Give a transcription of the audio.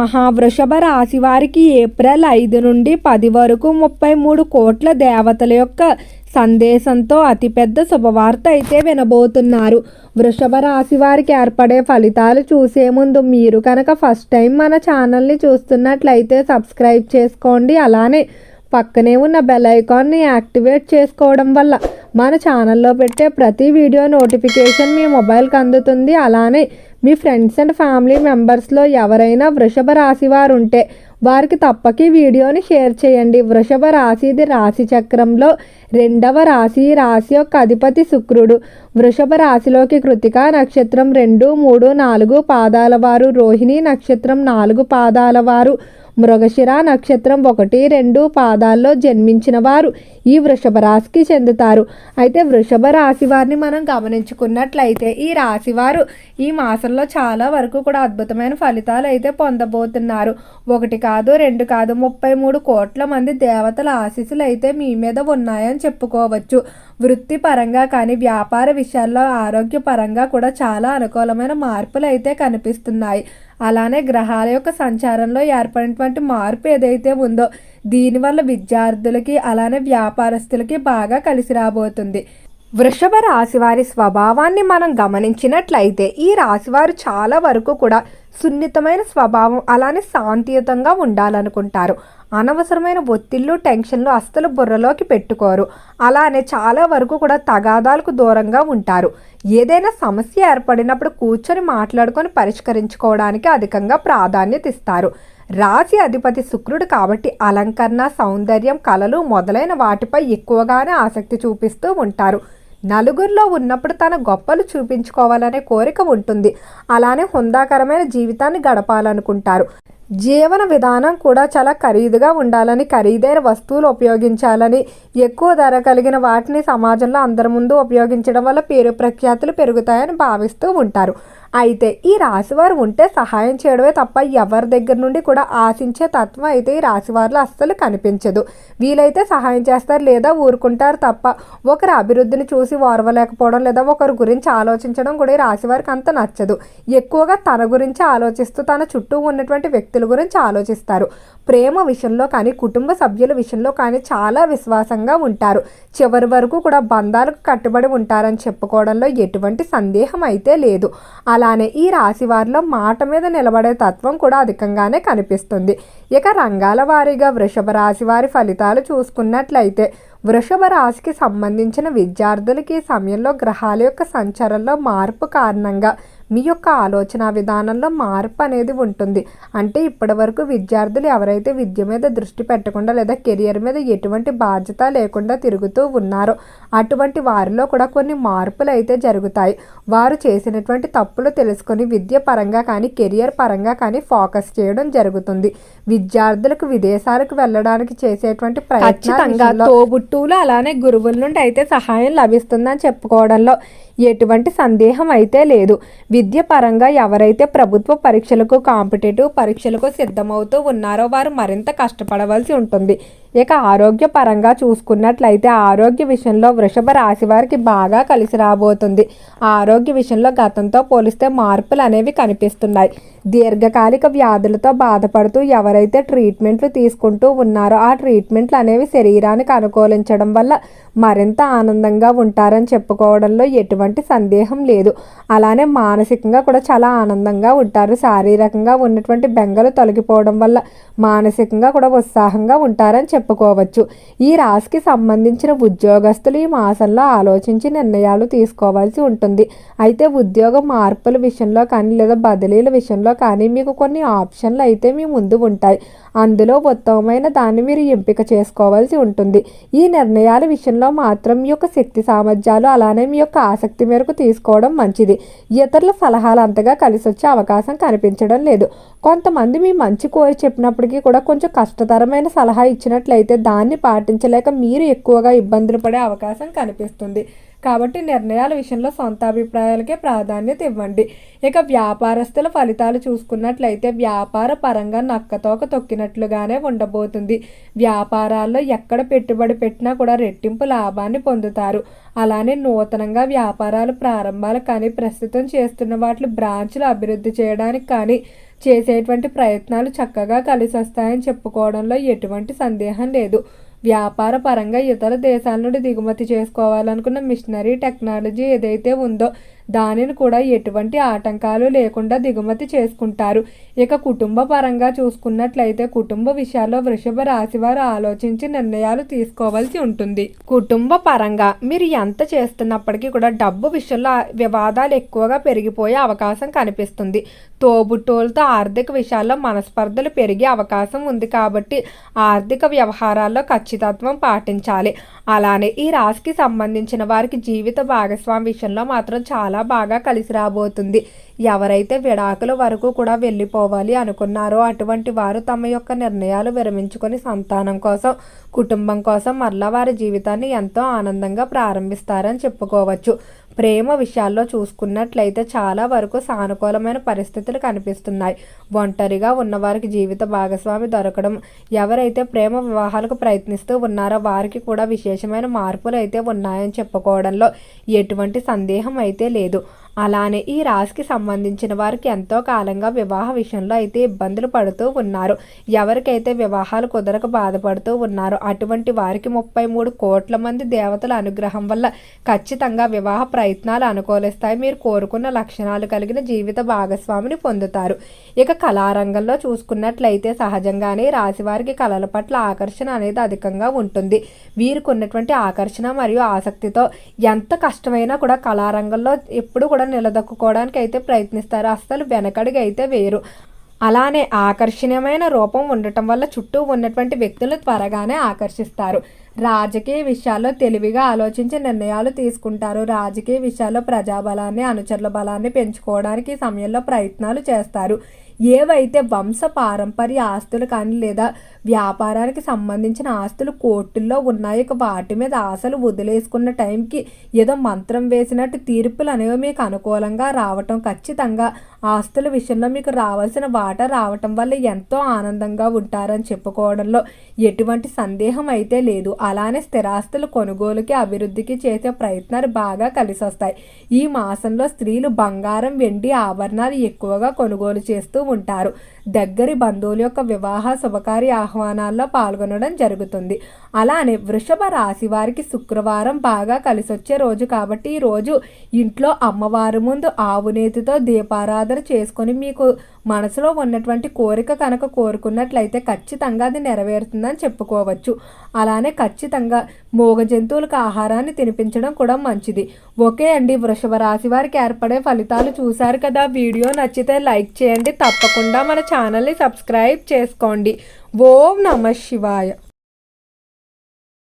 మహావృషభ రాశి వారికి ఏప్రిల్ ఐదు నుండి పది వరకు ముప్పై మూడు కోట్ల దేవతల యొక్క సందేశంతో అతిపెద్ద శుభవార్త అయితే వినబోతున్నారు. వృషభ రాశి వారికి ఏర్పడే ఫలితాలు చూసే ముందు మీరు కనుక ఫస్ట్ టైం మన ఛానల్ని చూస్తున్నట్లయితే సబ్స్క్రైబ్ చేసుకోండి. అలానే పక్కనే ఉన్న బెల్ ఐకాన్ని యాక్టివేట్ చేసుకోవడం వల్ల మన ఛానల్లో పెట్టే ప్రతి వీడియో నోటిఫికేషన్ మీ మొబైల్కి అందుతుంది. అలానే మీ ఫ్రెండ్స్ అండ్ ఫ్యామిలీ మెంబర్స్లో ఎవరైనా వృషభ రాశి వారు ఉంటే వారికి తప్పక వీడియోని షేర్ చేయండి. వృషభ రాశిది రాశి చక్రంలో రెండవ రాశి రాశి యొక్క అధిపతి శుక్రుడు. వృషభ రాశిలోకి కృతికా నక్షత్రం రెండు మూడు నాలుగు పాదాల వారు. రోహిణి నక్షత్రం నాలుగు పాదాల వారు. మృగశిర నక్షత్రం ఒకటి రెండు పాదాల్లో జన్మించిన వారు ఈ వృషభ రాశికి చెందుతారు. అయితే వృషభ రాశి వారిని మనం గమనించుకున్నట్లయితే ఈ రాశి వారు ఈ మాసంలో చాలా వరకు కూడా అద్భుతమైన ఫలితాలు అయితే పొందబోతున్నారు. ఒకటి కాదు రెండు కాదు ముప్పై మూడు కోట్ల మంది దేవతల ఆశీస్సులు అయితే మీ మీద ఉన్నాయని చెప్పుకోవచ్చు. వృత్తిపరంగా కానీ వ్యాపార విషయాల్లో ఆరోగ్యపరంగా కూడా చాలా అనుకూలమైన మార్పులు అయితే కనిపిస్తున్నాయి. అలానే గ్రహాల యొక్క సంచారంలో ఏర్పడినటువంటి మార్పు ఏదైతే ఉందో దీనివల్ల విద్యార్థులకి అలానే వ్యాపారస్తులకి బాగా కలిసి రాబోతుంది. వృషభ రాశి వారి స్వభావాన్ని మనం గమనించినట్లయితే ఈ రాశివారు చాలా వరకు కూడా సున్నితమైన స్వభావం అలానే శాంతియుతంగా ఉండాలనుకుంటారు. అనవసరమైన ఒత్తిళ్ళు టెన్షన్లు అస్సలు బుర్రలోకి పెట్టుకోరు. అలానే చాలా వరకు కూడా తగాదాలకు దూరంగా ఉంటారు. ఏదైనా సమస్య ఏర్పడినప్పుడు కూర్చొని మాట్లాడుకొని పరిష్కరించుకోవడానికి అధికంగా ప్రాధాన్యత ఇస్తారు. రాశి అధిపతి శుక్రుడు కాబట్టి అలంకరణ సౌందర్యం కళలు మొదలైన వాటిపై ఎక్కువగానే ఆసక్తి చూపిస్తూ ఉంటారు. నలుగురిలో ఉన్నప్పుడు తన గొప్పలు చూపించుకోవాలనే కోరిక ఉంటుంది. అలానే హుందాకరమైన జీవితాన్ని గడపాలనుకుంటారు. జీవన విధానం కూడా చాలా ఖరీదుగా ఉండాలని ఖరీదైన వస్తువులు ఉపయోగించాలని ఎక్కువ ధర కలిగిన వాటిని సమాజంలో అందరి ముందు ఉపయోగించడం వల్ల పేరు ప్రఖ్యాతులు పెరుగుతాయని భావిస్తూ ఉంటారు. అయితే ఈ రాశివారు ఉంటే సహాయం చేయడమే తప్ప ఎవరి దగ్గర నుండి కూడా ఆశించే తత్వం అయితే ఈ రాశివారిలో అస్సలు కనిపించదు. వీలైతే సహాయం చేస్తారు లేదా ఊరుకుంటారు తప్ప ఒకరి అభివృద్ధిని చూసి ఓర్వలేకపోవడం లేదా ఒకరి గురించి ఆలోచించడం కూడా ఈ రాశివారికి అంత నచ్చదు. ఎక్కువగా తన గురించి ఆలోచిస్తూ తన చుట్టూ ఉన్నటువంటి వ్యక్తుల గురించి ఆలోచిస్తారు. ప్రేమ విషయంలో కానీ కుటుంబ సభ్యుల విషయంలో కానీ చాలా విశ్వాసంగా ఉంటారు. చివరి వరకు కూడా బంధాలకు కట్టుబడి ఉంటారని చెప్పుకోవడంలో ఎటువంటి సందేహం అయితే లేదు. అలా అలానే ఈ రాశి వారిలో మాట మీద నిలబడే తత్వం కూడా అధికంగానే కనిపిస్తుంది. ఇక రంగాల వారీగా వృషభ రాశి వారి ఫలితాలు చూసుకున్నట్లయితే వృషభ రాశికి సంబంధించిన విద్యార్థులకి ఈ సమయంలో గ్రహాల యొక్క సంచారంలో మార్పు కారణంగా మీ యొక్క ఆలోచన విధానంలో మార్పు అనేది ఉంటుంది. అంటే ఇప్పటి వరకు విద్యార్థులు ఎవరైతే విద్య మీద దృష్టి పెట్టకుండా లేదా కెరియర్ మీద ఎటువంటి బాధ్యత లేకుండా తిరుగుతూ ఉన్నారో అటువంటి వారిలో కూడా కొన్ని మార్పులు అయితే జరుగుతాయి. వారు చేసినటువంటి తప్పులు తెలుసుకొని విద్య పరంగా కానీ కెరియర్ పరంగా కానీ ఫోకస్ చేయడం జరుగుతుంది. విద్యార్థులకు విదేశాలకు వెళ్ళడానికి చేసేటువంటి ఖచ్చితంగా తోబుట్టువులు అలానే గురువుల నుండి అయితే సహాయం లభిస్తుందని చెప్పుకోవడంలో ఎటువంటి సందేహం అయితే లేదు. విద్య పరంగా ఎవరైతే ప్రభుత్వ పరీక్షలకు కాంపిటేటివ్ పరీక్షలకు సిద్ధమవుతూ ఉన్నారో వారు మరింత కష్టపడవలసి ఉంటుంది. ఇక ఆరోగ్యపరంగా చూసుకున్నట్లయితే ఆరోగ్య విషయంలో వృషభ రాశి వారికి బాగా కలిసి రాబోతుంది. ఆరోగ్య విషయంలో గతంతో పోలిస్తే మార్పులు అనేవి కనిపిస్తున్నాయి. దీర్ఘకాలిక వ్యాధులతో బాధపడుతూ ఎవరైతే ట్రీట్మెంట్లు తీసుకుంటూ ఉన్నారో ఆ ట్రీట్మెంట్లు అనేవి శరీరానికి అనుకూలించడం వల్ల మరింత ఆనందంగా ఉంటారని చెప్పుకోవడంలో ఎటువంటి సందేహం లేదు. అలానే మానసికంగా కూడా చాలా ఆనందంగా ఉంటారు. శారీరకంగా ఉన్నటువంటి బెంగలు తొలగిపోవడం వల్ల మానసికంగా కూడా ఉత్సాహంగా ఉంటారని చెప్పుకోవచ్చు. ఈ రాశికి సంబంధించిన ఉద్యోగస్తులు ఈ మాసంలో ఆలోచించి నిర్ణయాలు తీసుకోవాల్సి ఉంటుంది. అయితే ఉద్యోగ మార్పుల విషయంలో కానీ లేదా బదిలీల విషయంలో కానీ మీకు కొన్ని ఆప్షన్లు అయితే మీ ముందు ఉంటాయి. అందులో ఉత్తమమైన దాన్ని మీరు ఎంపిక చేసుకోవాల్సి ఉంటుంది. ఈ నిర్ణయాల విషయంలో మాత్రం మీ యొక్క శక్తి సామర్థ్యాలు అలానే మీ యొక్క ఆసక్తి మేరకు తీసుకోవడం మంచిది. ఇతరుల సలహాలు అంతగా కలిసి వచ్చే అవకాశం కనిపించడం లేదు. కొంతమంది మీ మంచి కోరి చెప్పినప్పటికీ కూడా కొంచెం కష్టతరమైన సలహా ఇచ్చినట్లయితే దాన్ని పాటించలేక మీరు ఎక్కువగా ఇబ్బందులు పడే అవకాశం కనిపిస్తుంది. కాబట్టి నిర్ణయాల విషయంలో సొంత అభిప్రాయాలకే ప్రాధాన్యత ఇవ్వండి. ఇక వ్యాపారస్తుల ఫలితాలు చూసుకున్నట్లయితే వ్యాపార పరంగా నక్కతోక తొక్కినట్లుగానే ఉండబోతుంది. వ్యాపారాల్లో ఎక్కడ పెట్టుబడి పెట్టినా కూడా రెట్టింపు లాభాన్ని పొందుతారు. అలానే నూతనంగా వ్యాపారాలు ప్రారంభాలు కానీ ప్రస్తుతం చేస్తున్న వాటి బ్రాంచ్లు అభివృద్ధి చేయడానికి కానీ చేసేటువంటి ప్రయత్నాలు చక్కగా కలిసి వస్తాయని చెప్పుకోవడంలో ఎటువంటి సందేహం లేదు. వ్యాపార పరంగా ఇతర దేశాల నుండి దిగుమతి చేసుకోవాలనుకున్న మిషనరీ టెక్నాలజీ ఏదైతే ఉందో దానిని కూడా ఎటువంటి ఆటంకాలు లేకుండా దిగుమతి చేసుకుంటారు. ఇక కుటుంబ పరంగా చూసుకున్నట్లయితే కుటుంబ విషయాల్లో వృషభ రాశి వారు ఆలోచించి నిర్ణయాలు తీసుకోవాల్సి ఉంటుంది. కుటుంబ పరంగా మీరు ఎంత చేస్తున్నప్పటికీ కూడా డబ్బు విషయంలో వివాదాలు ఎక్కువగా పెరిగిపోయే అవకాశం కనిపిస్తుంది. తోబుట్టోలతో ఆర్థిక విషయాల్లో మనస్పర్ధలు పెరిగే అవకాశం ఉంది కాబట్టి ఆర్థిక వ్యవహారాల్లో ఖచ్చితత్వం పాటించాలి. అలానే ఈ రాశికి సంబంధించిన వారికి జీవిత భాగస్వామి విషయంలో మాత్రం చాలా బాగా కలిసి రాబోతుంది. ఎవరైతే విడాకుల వరకు కూడా వెళ్ళిపోవాలి అనుకున్నారో అటువంటి వారు తమ యొక్క నిర్ణయాలు విరమించుకొని సంతానం కోసం కుటుంబం కోసం మరలా వారి జీవితాన్ని ఎంతో ఆనందంగా ప్రారంభిస్తారని చెప్పుకోవచ్చు. ప్రేమ విషయాల్లో చూసుకున్నట్లయితే చాలా వరకు సానుకూలమైన పరిస్థితులు కనిపిస్తున్నాయి. ఒంటరిగా ఉన్నవారికి జీవిత భాగస్వామి దొరకడం ఎవరైతే ప్రేమ వివాహాలకు ప్రయత్నిస్తూ ఉన్నారో వారికి కూడా విశేషమైన మార్పులు అయితే ఉన్నాయని చెప్పుకోవడంలో ఎటువంటి సందేహం అయితే లేదు. అలానే ఈ రాశికి సంబంధించిన వారికి ఎంతో కాలంగా వివాహ విషయంలో అయితే ఇబ్బందులు పడుతూ ఉన్నారు. ఎవరికైతే వివాహాలు కుదరక బాధపడుతూ ఉన్నారో అటువంటి వారికి ముప్పై మూడు కోట్ల మంది దేవతల అనుగ్రహం వల్ల ఖచ్చితంగా వివాహ ప్రయత్నాలు అనుకూలిస్తాయి. మీరు కోరుకున్న లక్షణాలు కలిగిన జీవిత భాగస్వామిని పొందుతారు. ఇక కళారంగంలో చూసుకున్నట్లయితే సహజంగానే రాశి వారికి కళల పట్ల ఆకర్షణ అనేది అధికంగా ఉంటుంది. వీరికి ఉన్నటువంటి ఆకర్షణ మరియు ఆసక్తితో ఎంత కష్టమైనా కూడా కళారంగంలో ఎప్పుడు కూడా నిలదొక్కుకోవడానికి అయితే ప్రయత్నిస్తారు. అస్సలు వెనకడిగా అయితే వేరు. అలానే ఆకర్షణీయమైన రూపం ఉండటం వల్ల చుట్టూ ఉన్నటువంటి వ్యక్తులు త్వరగానే ఆకర్షిస్తారు. రాజకీయ విషయాల్లో తెలివిగా ఆలోచించి నిర్ణయాలు తీసుకుంటారు. రాజకీయ విషయాల్లో ప్రజాబలాన్ని అనుచరుల బలాన్ని పెంచుకోవడానికి సమయంలో ప్రయత్నాలు చేస్తారు. ఏవైతే వంశ పారంపర్య ఆస్తులు కానీ లేదా వ్యాపారానికి సంబంధించిన ఆస్తులు కోర్టుల్లో ఉన్నాయి వాటి మీద ఆశలు వదిలేసుకున్న టైంకి ఏదో మంత్రం వేసినట్టు తీర్పులు అనేవి మీకు అనుకూలంగా రావటం ఖచ్చితంగా ఆస్తుల విషయంలో మీకు రావాల్సిన వాటా రావటం వల్ల ఎంతో ఆనందంగా ఉంటారని చెప్పుకోవడంలో ఎటువంటి సందేహం అయితే లేదు. అలానే స్థిరాస్తులు కొనుగోలుకి అభివృద్ధికి చేసే ప్రయత్నాలు బాగా కలిసి వస్తాయి ఈ మాసంలో స్త్రీలు బంగారం వెండి ఆభరణాలు ఎక్కువగా కొనుగోలు చేస్తూ ఉంటారు. దగ్గరి బంధువుల యొక్క వివాహ శుభకార్య ఆహ్వానాల్లో పాల్గొనడం జరుగుతుంది. అలానే వృషభ రాశి వారికి శుక్రవారం బాగా కలిసొచ్చే రోజు కాబట్టి ఈ రోజు ఇంట్లో అమ్మవారి ముందు ఆవునేతితో దీపారాధన చేసుకొని మీకు మనసులో ఉన్నటువంటి కోరిక కనుక కోరుకున్నట్లయితే ఖచ్చితంగా అది నెరవేరుతుందని చెప్పుకోవచ్చు. అలానే ఖచ్చితంగా మూగ జంతువులకు ఆహారాన్ని తినిపించడం కూడా మంచిది. ఓకే అండి వృషభ రాశి వారికి ఏర్పడే ఫలితాలు చూశారు కదా. వీడియో నచ్చితే లైక్ చేయండి. తప్పకుండా మన ఛానల్ని సబ్స్క్రైబ్ చేసుకోండి. ఓం నమ శివాయ.